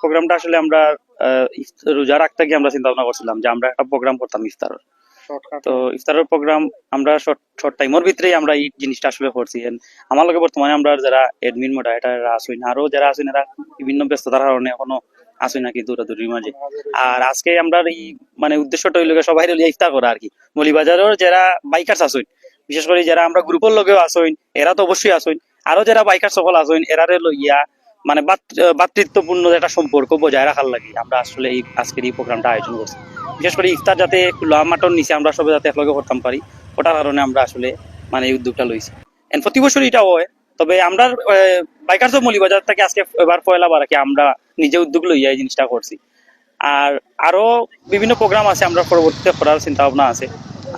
প্রোগ্রামটা আসলে আমরা রোজা রাখতে গিয়ে আমরা চিন্তা ভাবনা করছিলাম যে আমরা একটা প্রোগ্রাম করতাম ইফতার তো ইফতারের প্রোগ্রাম আমরা শর্ট টাইমের ভিতরেই আমরা এই জিনিসটা আসলে করছি। আমার লগে বর্তমানে আমরা যারা এডমিন মডারেটার আসুন আরও যারা আসুন এরা বিভিন্ন ব্যস্ততার কারণে এখনও আসুন নাকি দূরাদূরির মাঝে। আর আজকে আমরা এই মানে উদ্দেশ্যটা হইল গিয়ে সবাই লিয়ে ইফতার করা আর কি। মলিবাজারের যারা বাইকার্স আসুন বিশেষ করে যারা আমরা গ্রুপের লগেও আসুন এরা তো অবশ্যই আসুন আরও যারা বাইকার সকল আসুন এরারে লইয়া মানে ভাত- ভাতৃত্বপূর্ণ একটা সম্পর্ক বজায় রাখার লাগে। আমরা আসলে এই আজকের এই প্রোগ্রামটা আয়োজন করছি। বিশেষ করে ইফতার যাতে খোলা মাঠর নিচে আমরা সবাই যাতে একলগে করতাম পারি, ওটার কারণে আমরা আসলে মানে এই উদ্যোগটা লইছি। প্রতি বছর এটা হয়, তবে আমরা বাইকার্স মলিবাজার থেকে আজকে এবার পয়লা বার কি আমরা নিজে উদ্যোগ লইয়া এই জিনিসটা করছি। আর আরও বিভিন্ন প্রোগ্রাম আছে, আমরা পরবর্তীতে করার চিন্তা ভাবনা আছে।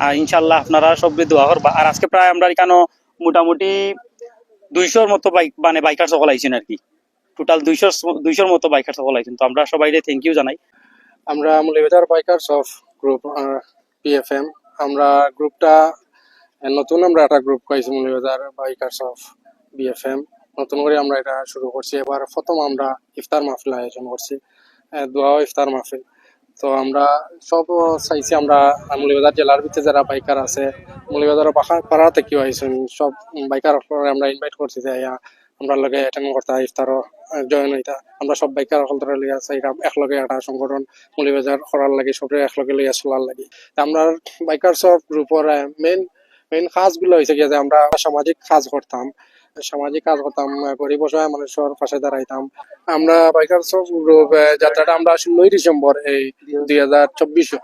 আর ইনশাল্লাহ আপনারা সব দোয়া করবা। আর আজকে প্রায় আমরা এখানে মোটামুটি দুইশোর মতো বাইক মানে বাইকার সকল আইছেন আর কি। টোটাল দুইশোর দুইশোর মতো বাইকার সকল আইছেন তো আমরা সবাই থ্যাংক ইউ জানাই। আমরা Malibazar bikers of group PFM আমরা গ্রুপটা নতুন আমরা একটা গ্রুপ পাইছি মলিবাজার বাইকার্স অফ বিএফএম নতুন করে আমরা এটা শুরু করছি। এবার প্রথম আমরা ইফতার মাহফিল আয়োজন করছি আহ, দোয়া ইফতার মাহফিল। তো আমরা সব চাইছি আমরা মলিবাজার জেলার ভিতরে যারা বাইকার আছে মলিবাজার পাড়া থেকেও আইসেন সব বাইকার আমরা ইনভাইট করছি যে আমরা লগে অ্যাটেন্ড করতে ইফতারও আমরা সব বাইকার সংগঠন, মলিবাজার করার সবরে একলগে লইয়া চলার লাগে। আমরা বাইকার সব গ্রুপের মেইন মেইন কাজগুলো হয়েছে যে আমরা সামাজিক কাজ করতাম। সামাজিক কাজ করতাম গরিব অসহায় মানুষের পাশে দাঁড়াইতাম। আমরা বাইকার সব গ্রুপ যাত্রাটা আমরা ষোলোই ডিসেম্বর, এই দুই হাজার চব্বিশে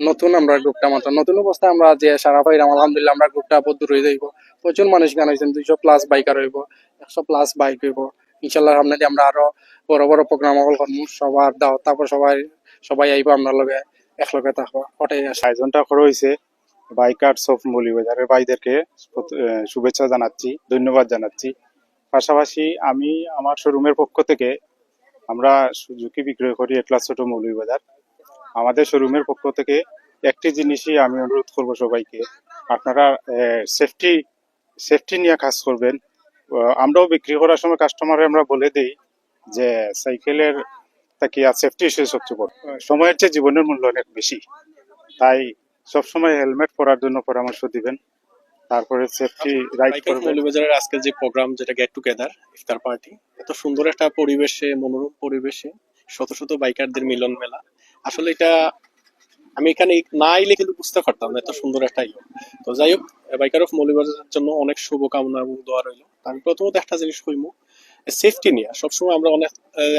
নতুন আমরা গ্রুপটা মাত্র নতুন অবস্থায় আমরা যে সারা পাইলাম আলহামদুলিল্লাহ আমরা গ্রুপটা বদ্ধ রয়ে যাইব। প্রচুর মানুষ গান হয়েছেন দুইশো প্লাস বাইকার হইব, একশো প্লাস বাইক হইব। ইনশাল্লাহ সামনে আমরা আরও বড় বড় প্রোগ্রাম অকল করব সবার দাও তারপর সবাই সবাই আইব আমরা লগে একলগে থাকব। ওটাই আয়োজনটা করা হয়েছে বাইকার্স অফ মৌলিবাজারের ভাইদেরকে শুভেচ্ছা জানাচ্ছি, ধন্যবাদ জানাচ্ছি। পাশাপাশি আমি আমার শোরুমের পক্ষ থেকে আমরা সুজুকি বিক্রয় করি এটলাস ছোট মৌলভীবাজার আমাদের শোরুমের পক্ষ থেকে একটি জিনিসই আমি অনুরোধ করব সবাইকে। আপনারা সেফটি সেফটি নিয়ে কাজ করবেন। আমরাও বিক্রি করার সময় কাস্টমারে আমরা বলে দিই যে সাইকেলের তাকিয়া সেফটি ইস্যু সবচেয়ে বড় সময়ের চেয়ে জীবনের মূল্য অনেক বেশি। তাই সবসময় হেলমেট পরার জন্য পরামর্শ দিবেন। তারপরে সেফটি রাইড বাইকার করবেন। মৌলভীবাজারের আজকের যে প্রোগ্রাম যেটা গেট টুগেদার ইফতার পার্টি এত সুন্দর একটা পরিবেশে মনোরম পরিবেশে শত শত বাইকারদের মিলন মেলা। আসলে এটা আমি এখানে না এলে কিন্তু বুঝতে পারতাম এত সুন্দর একটা ইয়ে। তো যাই হোক বাইকার অফ মৌলভীবাজারের জন্য অনেক শুভকামনা এবং দোয়া রইল। আমি প্রথমত একটা জিনিস কইমু সেফটি নিয়ে। সবসময় আমরা অনেক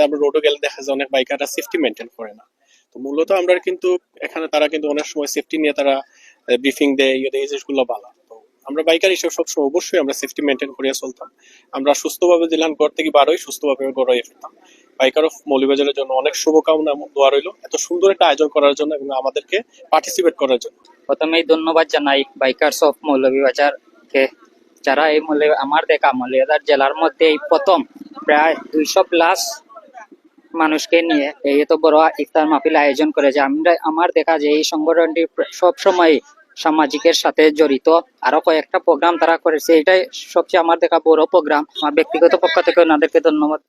আমরা রোডে গেলে দেখা যায় অনেক বাইকাররা সেফটি মেনটেন করে না। তো মূলত আমরা কিন্তু এখানে তারা কিন্তু অনেক সময় সেফটি নিয়ে তারা ব্রিফিং দেয় ইয়ে দেয়, এই জিনিসগুলো তো আমরা বাইকার হিসেবে সবসময় অবশ্যই আমরা সেফটি মেনটেন করিয়া চলতাম। আমরা সুস্থভাবে দিলাম ঘর থেকে বারোই সুস্থভাবে গড়াইয়ে ফেলতাম বাইকার অফ মৌলিবাজারের জন্য অনেক শুভকামনা এবং দোয়া রইল এত সুন্দর একটা আয়োজন করার জন্য এবং আমাদেরকে পার্টিসিপেট করার জন্য। প্রথমেই ধন্যবাদ জানাই বাইকার্স অফ মৌলভীবাজারকে, যারা এই মৌলভী আমার দেখা মৌলভীবাজার জেলার মধ্যে এই প্রথম, প্রায় দুইশো প্লাস মানুষকে নিয়ে এই এত বড় ইফতার মাহফিল আয়োজন করেছে। আমরা, আমার দেখা যে এই সংগঠনটি সব সময় সামাজিকের সাথে জড়িত। আরও কয়েকটা প্রোগ্রাম তারা করেছে। এটাই সবচেয়ে আমার দেখা বড় প্রোগ্রাম আমার ব্যক্তিগত পক্ষ থেকে ওনাদেরকে ধন্যবাদ।